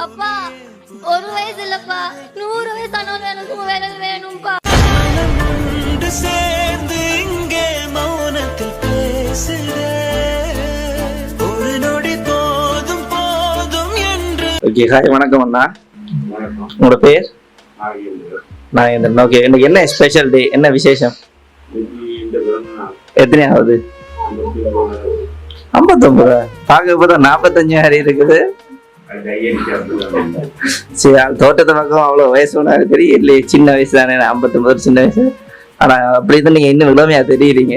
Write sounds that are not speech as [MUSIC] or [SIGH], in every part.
அப்பா ஒரு வயசு இல்லப்பா நூறு வயசானவன் எனக்கு விரல் வேணும்பா. ஒன்று சேர்ந்து இங்கே மௌனத்தில் பேசுதே ஒரு நொடி போதும் போதும் என்று. ஓகே ஹாய் வணக்கம் அண்ணா. வணக்கம் உங்களோட பேர்? நாகேந்திரன் நான் ஓகே இன்னைக்கு என்ன ஸ்பெஷல் டே என்ன விசேஷம்? இன்னைக்கு இந்த பிறந்த நாள் எத்தனையாவது? ஐம்பத்தி ஒன்பது ஐம்பத்தொம்பது? பார்க்க இப்போதான் நாற்பத்தஞ்சு மாதிரி இருக்குது. சரி தோட்டத்தை பக்கம் அவ்வளோ வயசு ஒன்றாரு தெரியும் சின்ன வயசு தானே ஐம்பத்தொம்பது சின்ன வயசு. ஆனா அப்படி தான் நீங்க இன்னும் இளமையா தெரியுறீங்க.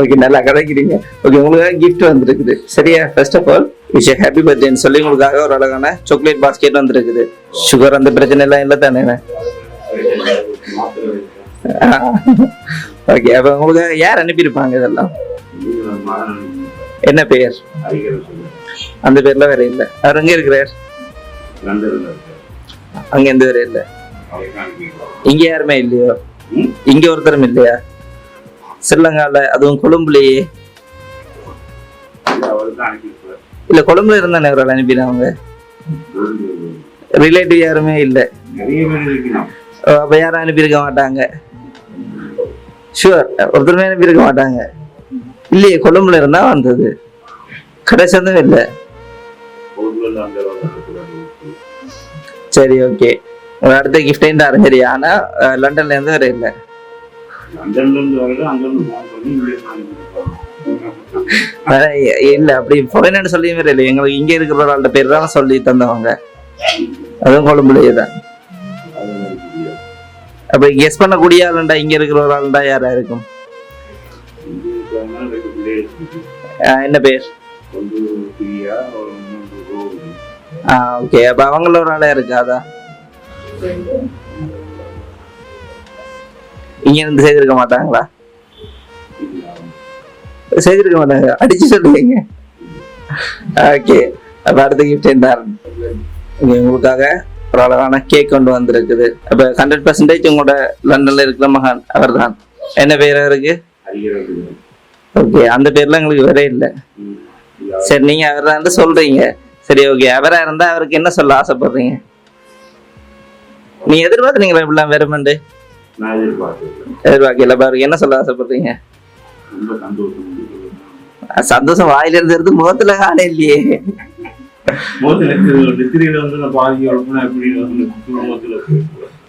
ஓகே நல்லா கதைக்கிறீங்க. ஓகே உங்களுக்காக கிஃப்ட் வந்திருக்குது. சரியா? First of all wish happy பர்த்டேன்னு சொல்லி உங்களுக்காக ஒரு அழகான சாக்லேட் பாஸ்கெட் வந்திருக்குது. சுகர் அந்த பிரச்சனை எல்லாம் இல்லை தானே? [LAUGHS] ஓகே அப்போ உங்களுக்கு யார் அனுப்பியிருப்பாங்க இதெல்லாம்? என்ன பெயர்? அந்த பேர்ல வேற இல்லை. அவர் எங்க இருக்கிறார்? அங்க எந்த வேற இல்லை. இங்க யாருமே இல்லையோ? இங்க ஒருத்தரும் இல்லையா? ஸ்ரீலங்கால அதுவும் கொழும்புலயே. இல்ல கொழும்புல இருந்தானே ஆள் அனுப்பினாங்க ரிலேட்டிவ் யாருமே இல்ல. அப்ப யாரும் அனுப்பியிருக்க மாட்டாங்க. ஷுவர் ஒருத்தருமே இருக்க மாட்டாங்க. இல்லையே கொழும்புல இருந்தா வந்தது. கிடைச்சதும் இல்லை. சரி ஓகே அடுத்த கிஃப்டையும் தரேன். சரி ஆனா லண்டன்ல இருந்து வேற இல்லை. அதான் இல்ல அப்படி foreign சொல்லி வேற இல்லை. எங்களுக்கு இங்க இருக்கிற ஆள்கிட்ட பேர் தான் சொல்லி தந்தவங்க. அதுவும் கொழும்புலயே தான். அப்ப கெஸ் பண்ணக்கூடிய ஆளுண்டா இங்க இருக்கிற ஒரு ஆளுண்டா யாரா இருக்கும்? என்ன பேர்? ஆ ஓகே அப்ப அவங்கள ஒரு ஆளா இருக்காதா? இங்க இருந்து செய்திருக்க மாட்டாங்களா? செய்திருக்க மாட்டாங்க. அடிச்சு சொல்லுவீங்க. ஓகே அப்ப அடுத்த கிஃப்ட் என்ன? இங்க உங்களுக்காக ஒரு அழகான கேக் கொண்டு வந்திருக்குது. அப்ப ஹண்ட்ரட் பர்சன்டேஜ் உங்களோட லண்டன்ல இருக்கிற மகான் அவர்தான். என்ன பேர் அவருக்கு? ஓகே அந்த பேர்லாம் எங்களுக்கு வேற இல்லை. சரி நீங்க அவரை சொல்றீங்க. சரி ஓகே அவரா இருந்தா அவருக்கு என்ன சொல்ல ஆசைப்படுறீங்க? நீ எதிர்பார்த்தீங்களா இப்படிலாம் வெறுமண்டு எதிர்பார்க்கல அவருக்கு என்ன சொல்ல ஆசைப்படுறீங்க? சந்தோஷம். அஹ் சந்தோஷம் வாயில இருந்து முகத்துல காண இல்லையே.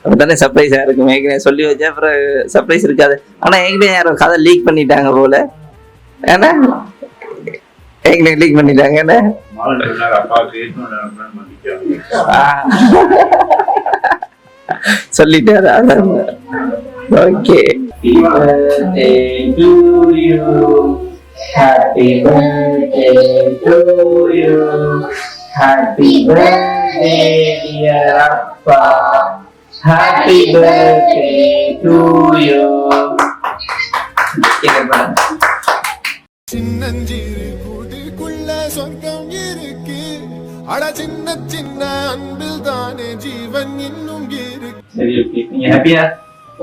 அதுதானே சர்ப்ரைஸா இருக்கும். ஏற்கனவே சொல்லி வச்சா அப்புறம் சர்ப்ரைஸ் இருக்காது. ஆனா ஏற்கனவே யாரும் கதை லீக் பண்ணிட்டாங்க போல. ஏன்னா? ஏற்கனவே லீக் பண்ணிட்டாங்க என்ன? மாலன் சொன்னார் அப்பா கேட்கணும் மன்னிக்காங்க ஆஹ். சொல்லிட்டாரு அதான். Okay. Happy birthday to you. Happy birthday, dear Appa. Happy birthday to you. சின்னஞ்சிறு கூட்டுக்குள்ள சொர்க்கம் இருக்கு அட சின்ன சின்ன அன்பில் தானே ஜீவன் இன்னும் இருக்கு சரி ஓகே நீங்க ஹாப்பியா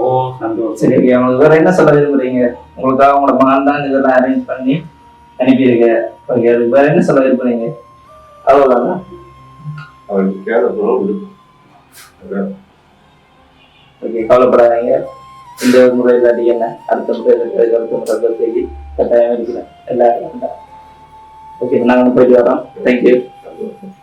ஓ சந்தோஷம். சரி ஓகே உங்களுக்கு வேற என்ன சொல்ல விரும்புறீங்க? உங்களுக்காக உங்களோட மகன் தான் இதெல்லாம் அரேஞ்ச் பண்ணி அனுப்பியிருக்க ஓகே அதுக்கு வேற என்ன சொல்ல விரும்புறீங்க? அவ்வளவுதானா? அவருக்கு கேட்க அதான். ஓகே கவலைப்படாதீங்க. இந்த முறை இல்லாட்டி என்ன? அடுத்த முறை அடுத்த முறை செய்தி கட்டாயம் இருக்கிறேன் எல்லாரும் ஓகே நாங்கள் போயிட்டு வரோம். தேங்க்யூ சந்தோஷம்.